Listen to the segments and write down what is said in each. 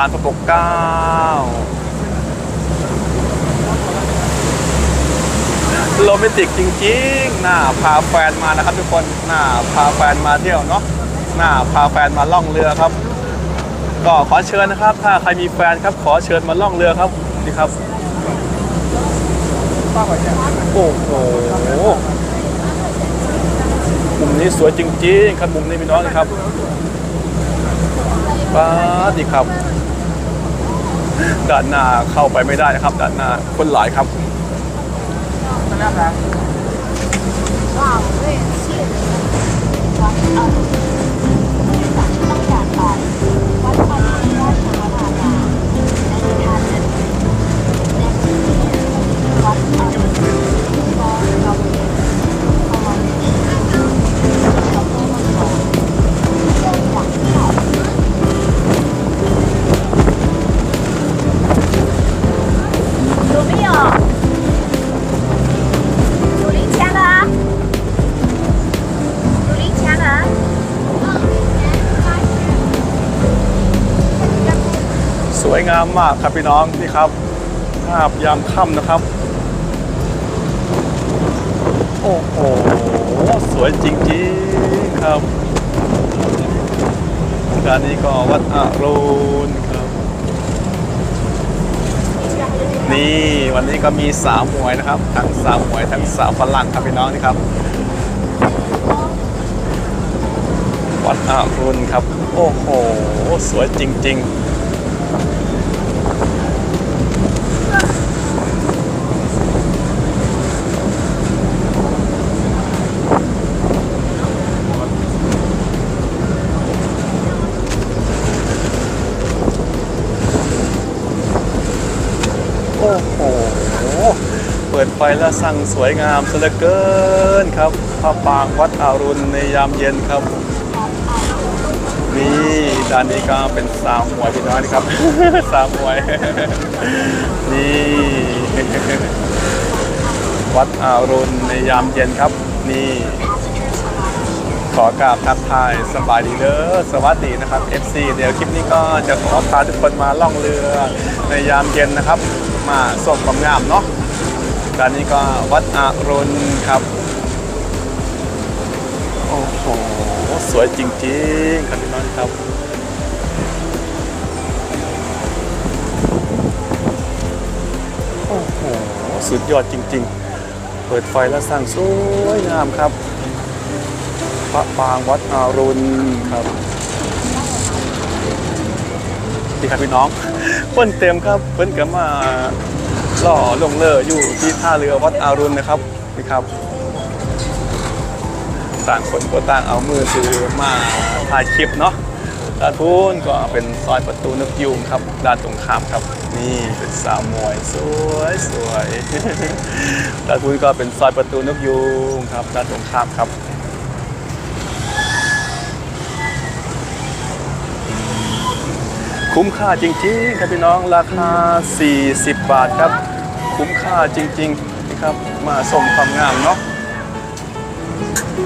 านพระปกเก้าโรแมนติกจริงๆ น่าพาแฟนมานะครับทุกคน น่าพาแฟนมาเที่ยวเนาะ น่าพาแฟนมาล่องเรือครับ ก็ขอเชิญนะครับ ถ้าใครมีแฟนครับ ขอเชิญมาล่องเรือครับนี่ครับ โอ้โหมุมนี้สวยจริงๆ ครับมุมนี้พี่น้องนะครับป้าดีครับ ด้านหน้าเข้าไปไม่ได้นะครับ ด้านหน้าคนหลายครับวัด 有没有？有零钱的啊？有零钱的啊？ สวยงามมากครับพี่น้องนี่ครับภาพยามค่ำนะครับ โอ้โห สวยจริงๆครับด้านนี้ก็วัดอรุณครับ ับ นี่วันนี้ก็มีสาวหมวยนะครับ ทั้งสาวหมวยทั้งสาวฝรั่งครับพี่น้องนี่ครับวัดอารุณครับ โอ้โห สวยจริง ๆ โอ้โห เปิดไฟแล้วสั่งสวยงามซะเหลือเกินครับพระปรางวัดอรุณในยามเย็นครับ นี่ด้านนี้ก็เป็นสาวหวยพี่น้องนี่ครับ สาวหวย นี่ วัดอรุณในยามเย็นครับ นี่ ขอกราบทักทายสบายดีเด้อสวัสดีนะครับ FC เดี๋ยวคลิปนี้ก็จะขอพาทุกคนมาล่องเรือในยามเย็นนะครับ มาส่งความงามเนาะ ด้านนี้ก็วัดอรุณครับ โอ้โห สวยจริงๆ ครับพี่น้องครับ โอ้โห สุดยอดจริงๆ เปิดไฟแล้วสร้างสวยงามครับ พระปรางวัดอรุณครับนี่ครับพี่น้องเพิ่นเต็มครับเพิ่นก็มา ล่อลงเลออยู่ที่ท่าเรือวัดอารุณนะครับนี่ครับ ต่างคนก็ต่างเอามือถือมาถ่ายคลิปเนาะด้านพูนก็เป็นซอยประตูนกยูงครับด้านตรงข้ามครับ นี่เป็นสาวมวยสวยสวยด้านพูนก็เป็นซอยประตูนกยูงครับด้านตรงข้ามครับคุ้มค่าจริงๆครับพี่น้องราคา 40 บาทครับ คุ้มค่าจริงๆนะครับมาส่งความงามเนาะ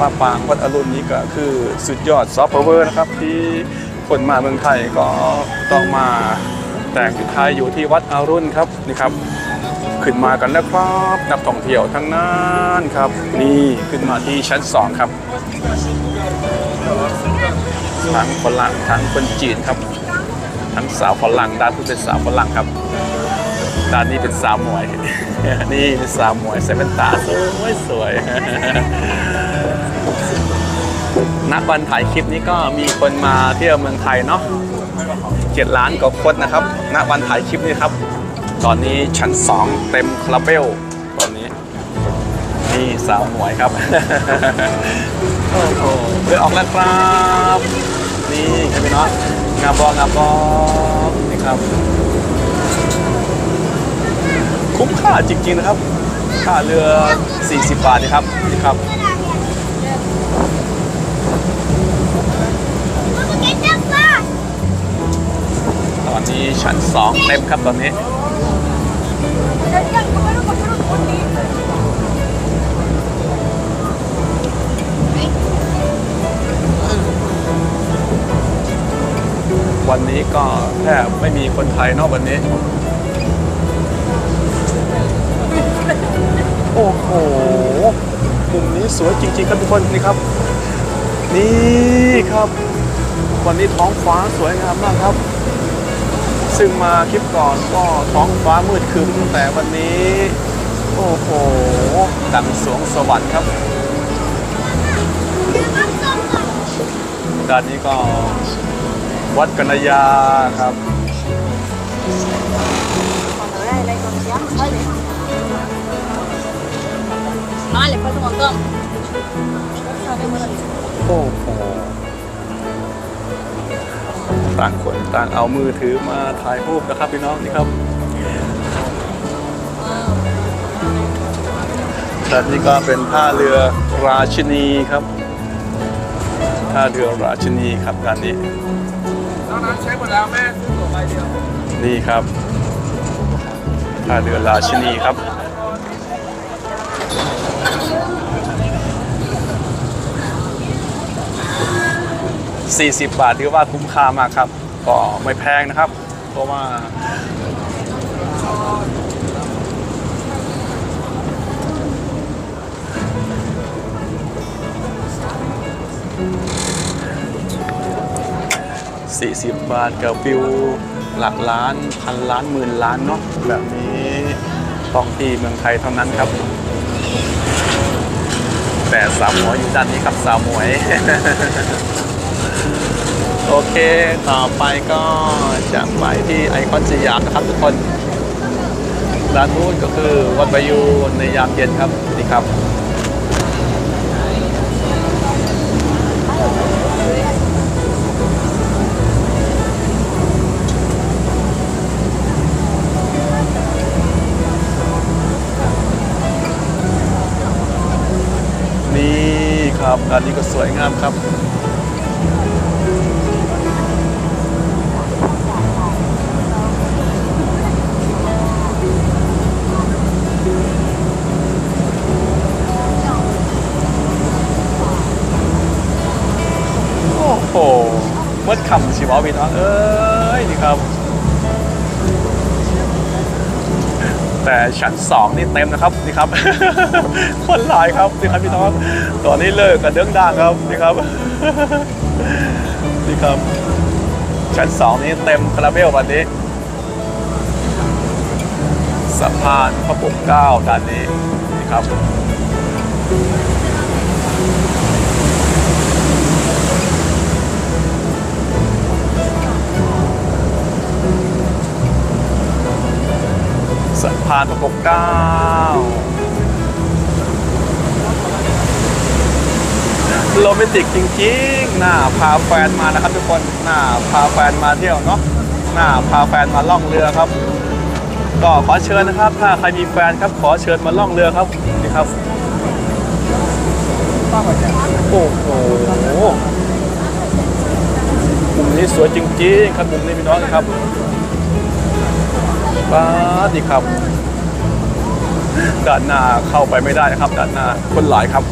ป้าปางวัดอรุณนี้ก็คือสุดยอดซอฟต์พาวเวอร์นะครับ ที่คนมาเมืองไทยก็ต้องมาแต่งชุดไทยอยู่ที่วัดอรุณครับนี่ครับ ขึ้นมากันแล้วครับนักท่องเที่ยวทั้งนั้นครับ นี่ขึ้นมาที่ชั้น 2 ครับทั้งฝรั่งทั้งคนจีนครับ ทั้งสาวฝรั่งด้านผู้เป็นสาวฝรั่งครับ ด้านนี้เป็นสาวหมวย นี่เป็นสาวหมวยใส่เป็นตาสวยสวยณวันถ่ายคลิปนี้ก็มีคนมาเที่ยวเมืองไทยเนาะเจ็ดล้านกว่าคนนะครับณวันถ่ายคลิปนี้ครับ ตอนนี้ชั้น2เต็มคาราเบลตอนนี้ นี่สาวหมวยครับโอ้โหเรือออกแล้วครับ นี่ใช่ไหมเนาะงาบองาบองนี่ครับ คุ้มค่าจริงๆนะครับ ค่าเรือ 40 บาทนี่ครับนี่ครับตอนนี้ชั้น 2 เต็มครับตอนนี้วันนี้ก็แทบไม่มีคนไทยนอกวันนี้ อ้โหมุมนี้สวยจริงๆครับทุกคนนี่ครับ นี่ครับ วันนี้ท้องฟ้าสวยงามมากครับ ซึ่งมาคลิปก่อนก็ท้องฟ้ามืดครึ้มแต่วันนี้ โอ้โหดังสวงสวรรค์ครับด้านนี้ก็วัดกนยาครับ Vale, falta un montón. โอ้โหต่างคนต่างเอามือถือมาถ่ายรูปนะครับพี่น้องนี่ครับด้านนี้ก็เป็นท่าเรือราชินีครับท่าเรือราชินีครับด้านนี้น้องน้ำใช้หมดแล้วแม่ซื้อตั๋วใบเดียวนี่ครับท่าเรือราชินีครับ 40 บาทถือว่าคุ้มค่ามากครับ ก็ไม่แพงนะครับ เพราะว่า40บาทกับวิวหลักล้านพันล้านหมื่นล้านเนาะแบบนี้ต้องที่เมืองไทยเท่านั้นครับ แต่สาวหมวยอยู่ด้านนี้ครับสาวหมวย โอเค ต่อไปก็จะไปที่ไอคอนสยามนะครับทุกคนด้านนู้นก็คือวัดประยูนในยามเย็นครับนี่ครับนี่ครับอันนี้ก็สวยงามครับ มื่อคำชิวาพี่น้องเอ้ยนี่ครับ แต่ชั้นสองนี่เต็มนะครับนี่ครับ คนหลายครับนี่ครับพี่น้องตอนนี้เลิกกันเดืองด่างครับนี่ครับนี่ครับ ชั้นสองนี้เต็มคาราเบลวันนี้สะพานพระปกเกล้าด้านนี้นี่ครับ พานพระปกเก้าโรแมนติกจริงๆ น่าพาแฟนมานะครับทุกคน น่าพาแฟนมาเที่ยวเนาะ น่าพาแฟนมาล่องเรือครับ ก็ขอเชิญนะครับ ถ้าใครมีแฟนครับ ขอเชิญมาล่องเรือครับ นี่ครับ โอ้โหมุมนี้สวยจริงๆ ครับมุมนี้พี่น้องนะครับ ว้าดีครับ ด้านหน้าเข้าไปไม่ได้นะครับ ด้านหน้าคนหลายครับ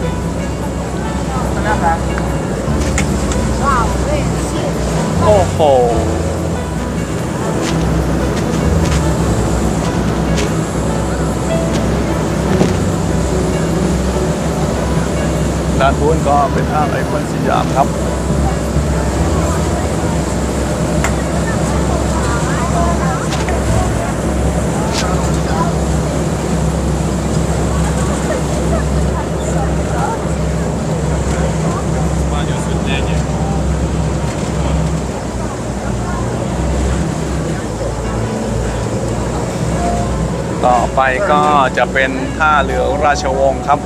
โอ้โหด้านบนก็เป็นภาพไอคอนสยามครับ ต่อไปก็จะเป็นท่าเรือราชวงศ์ครับ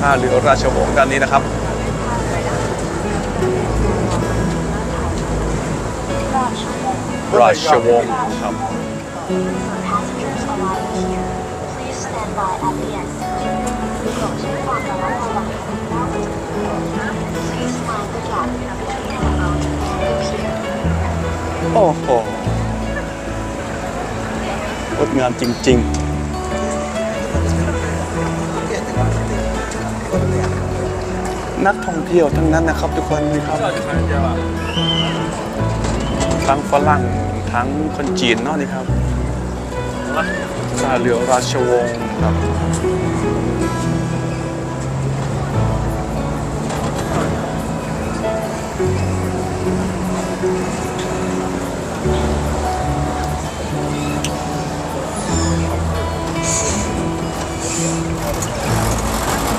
ท่าเรือราชวงศ์ด้านนี้นะครับราชวงศ์ครับโอ้โห งดงามจริง ๆนักท่องเที่ยวทั้งนั้นนะครับ ทุกคนนี่ครับทั้งฝรั่งทั้งคนจีนเนาะนี่ครับซาเรือราชวงศ์ครับ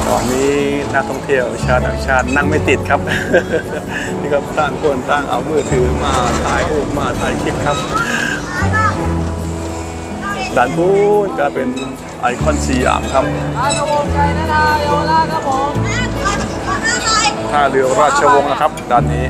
ตอนนี้นักท่องเที่ยวชาวต่างชาตินั่งไม่ติดครับ นี่ครับต่างคนต่างเอามือถือมาถ่ายรูปมาถ่ายคลิปครับด้านพูนก็เป็นไอคอนสยามครับอาชวงใจนะนาโยลาครับผมท่าเรือราชวงศ์นะครับด้านนี้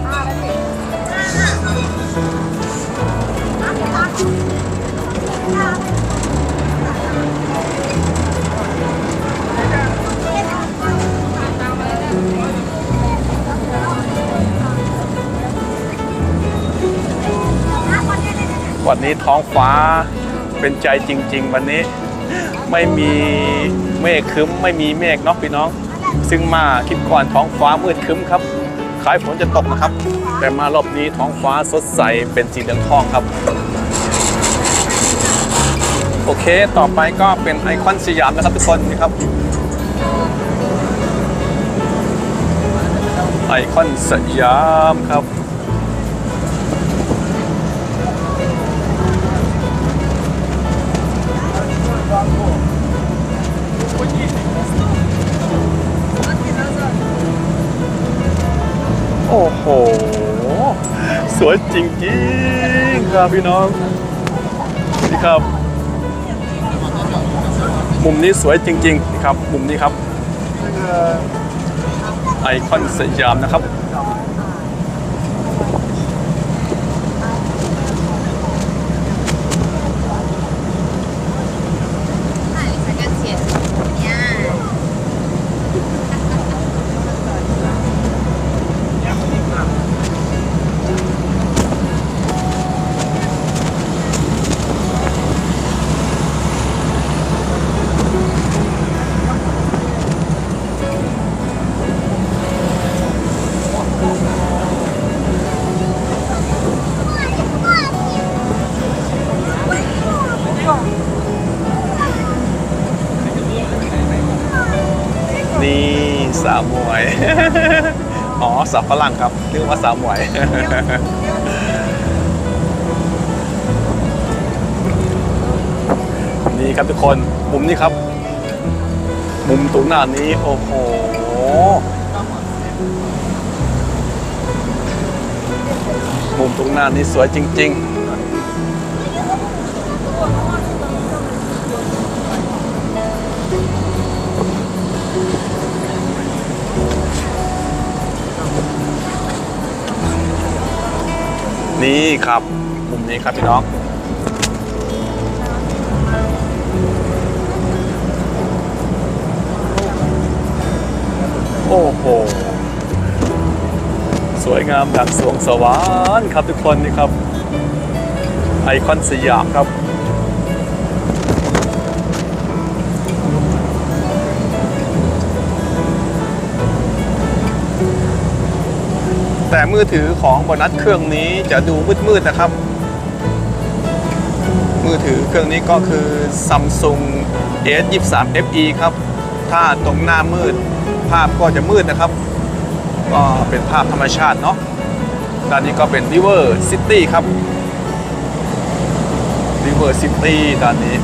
วันนี้ท้องฟ้าเป็นใจจริง ๆ วันนี้ไม่มีเมฆครึ้มไม่มีเมฆเนาะพี่น้อง ซึ่งมาคิดก่อนท้องฟ้ามืดครึ้มครับคล้ายฝนจะตกนะครับ แต่มารอบนี้ท้องฟ้าสดใสเป็นสีเหลืองทองครับ โอเคต่อไปก็เป็นไอคอนสยามนะครับทุกคนนี่ครับไอคอนสยามครับ โอ้โห สวยจริงๆครับพี่น้องนี่ครับ มุมนี้สวยจริงๆนี่ครับ มุมนี้ครับ ไอคอนสยามนะครับาวมวย อ๋อสาวฝรั่งครับเรียกว่าสาวมวย นี่ครับทุกคน มุมนี้ครับ มุมตรงหน้านี้ โอ้โหมุมตรงหน้านี้สวยจริง ๆ นี่ครับมุมนี้ครับพี่น้อง โอ้โห สวยงามดังสวงสวรรค์ครับทุกคนนี่ครับ ไอคอนสยามครับ แต่มือถือของบนัสเครื่องนี้จะดูมืดๆนะครับ มือถือเครื่องนี้ก็คือ Samsung S23 FE ครับ ถ้าตรงหน้ามืดภาพก็จะมืดนะครับ ก็เป็นภาพธรรมชาติเนาะด้านนี้ก็เป็น River City ครับ River City ด้านนี้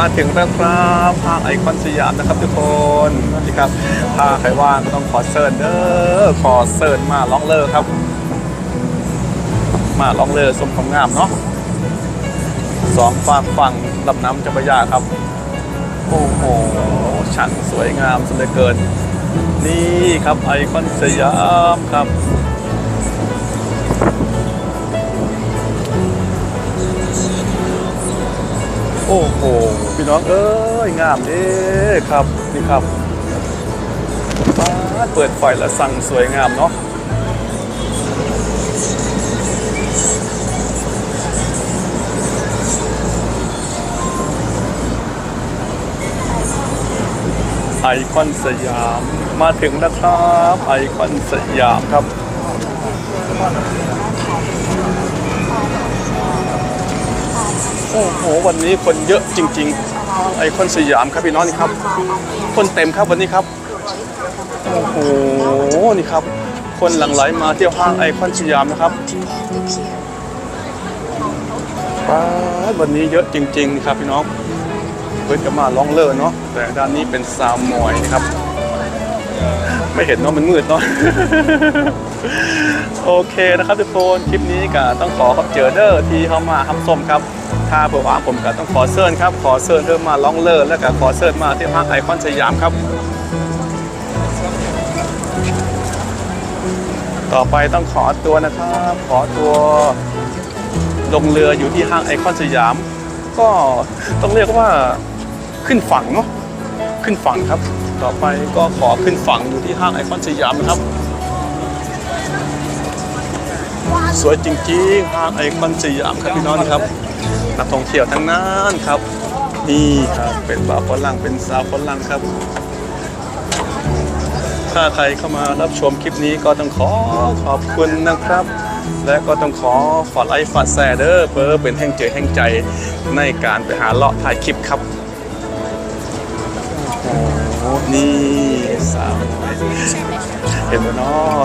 มาถึงแล้วครับภาคไอคอนสยามนะครับทุกคนนี่ครับถ้าใครว่างก็ต้องขอเซิร์นเด้อขอเซิร์นมาล่องเลอครับ มาล่องเลอสมความงามเนาะสองฝากฝั่งลำน้ำเจ้าพระยาครับ โอ้โหช่างสวยงามสุดเลือเกิน นี่ครับไอคอนสยามครับ โอ้โหพี่น้องเอ้ยงามเด้ครับนี่ครับฟ้าเปิดไฟและสั่งสวยงามเนาะไอคอนสยามมาถึงแล้วครับ ไอคอนสยามครับ โอ้โหวันนี้คนเยอะจริง ๆ ไอคอนสยามครับพี่น้องนี่ครับ คนเต็มครับวันนี้ครับ โอ้โหนี่ครับ คนหลั่งไหลมาเที่ยวห้างไอคอนสยามนะครับป้าวันนี้เยอะจริงๆครับพี่น้องเพิ่งจะมาล่องเล่อเนาะแต่ด้านนี้เป็นซาวมอยนะครับ ไม่เห็นเนาะมันมืดเนาะโอเคนะครับทุกคน คลิปนี้ก็ต้องขอขอบเจอเดอร์ที่เข้ามาทำส้มครับ ถ้าเผื่อว่าผมก็ต้องขอเชิญครับ ขอเชิญเธอมาล่องเล่อแล้วก็ขอเชิญมาที่ห้างไอคอนสยามครับ ต่อไปต้องขอตัวนะครับ ขอตัวลงเรืออยู่ที่ห้างไอคอนสยาม ก็ต้องเรียกว่าขึ้นฝั่งเนาะขึ้นฝั่งครับ ต่อไปก็ขอขึ้นฝั่งอยู่ที่ห้างไอคอนสยามนะครับ สวยจริงๆห้างไอคอนสยามครับพี่น้องครับนักท่องเที่ยวทั้งนั้นครับ นี่ครับเป็นบ่าวฝรั่งเป็นสาวฝรั่งครับ ถ้าใครเข้ามารับชมคลิปนี้ก็ต้องขอขอบคุณนะครับ และก็ต้องขอฝากไลค์ฝากแชร์เด้อเพื่อเป็นแห่งเจอแห่งใจในการไปหาเลาะถ่ายคลิปครับโอ้โหนี่สาวเห็นไหมเนาะ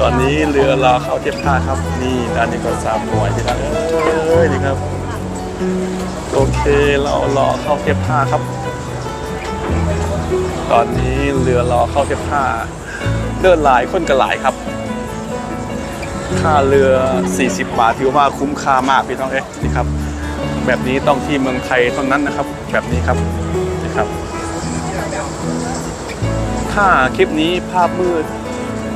ตอนนี้เรือรอเข้าเทียบท่าครับ นี่ด้านนี้ก็สามหน่วยที่ด้านเอ้ยนี่ครับ โอเคเรารอเข้าเทียบท่าครับ ตอนนี้เรือรอเข้าเทียบท่าเดินหลายคนกันหลายครับ ค่าเรือ 40 บาทถือว่าคุ้มค่ามากพี่น้องเอ๊ะนี่ครับ แบบนี้ต้องที่เมืองไทยเท่านั้นนะครับ แบบนี้ครับนี่ครับ ถ้าคลิปนี้ภาพมืด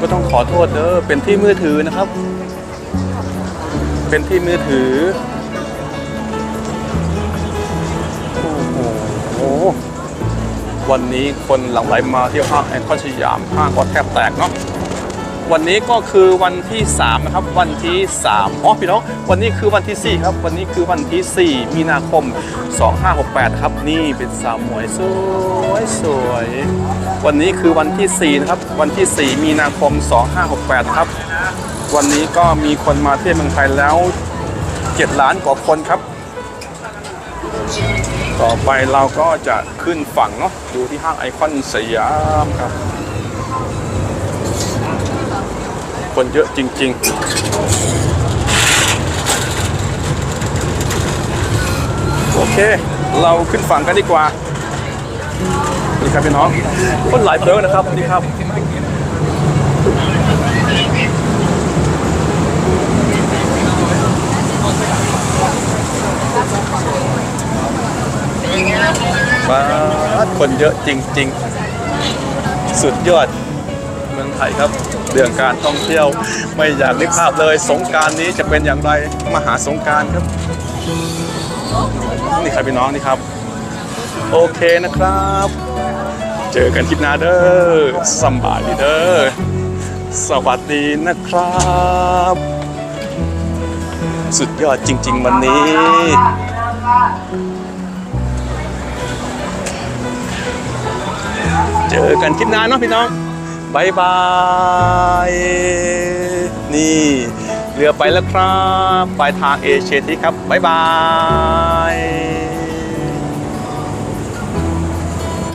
ก็ต้องขอโทษเด้อเป็นที่มือถือนะครับ เป็นที่มือถือ โอ้โห วันนี้คนหลั่งไหลมาเที่ยวห้างแอนคอนสยามห้างก็แทบแตกเนาะ วันนี้ก็คือวันที่ 3 นะครับ วันที่ 3อ๋อพี่น้อง วันนี้คือวันที่ 4 ครับ วันนี้คือวันที่ 4 มีนาคม 2568 ครับ นี่เป็นสาวหมวยสวยสวย วันนี้คือวันที่ 4 นะครับ วันที่ 4 มีนาคม 2568 ครับ วันนี้ก็มีคนมาเที่ยวเมืองไทยแล้ว 7 ล้านกว่าคนครับ ต่อไปเราก็จะขึ้นฝั่งเนาะ ดูที่ห้างไอคอนสยามครับ คนเยอะจริง ๆ โอเค เราขึ้นฝั่งกันดีกว่านี่ครับพี่น้อง คนหลายเพิร์นะครับนี่ครับว้าคนเยอะจริง ๆ สุดยอดเมืองไทยครับ เรื่องการท่องเที่ยวไม่อยากนึกภาพเลยสงการนี้จะเป็นอย่างไรมหาสงการครับ นี่ครับพี่น้องนี่ครับ โอเคนะครับ เจอกันคลิปหน้าเด้อสำบายดีเด้อสวัสดีนะครับ สุดยอดจริง ๆ วันนี้เจอกันคลิปหน้าเนาะพี่น้อง บายบาย นี่ เรือไปแล้วครับ ปลายทางเอเชียทีครับบายบาย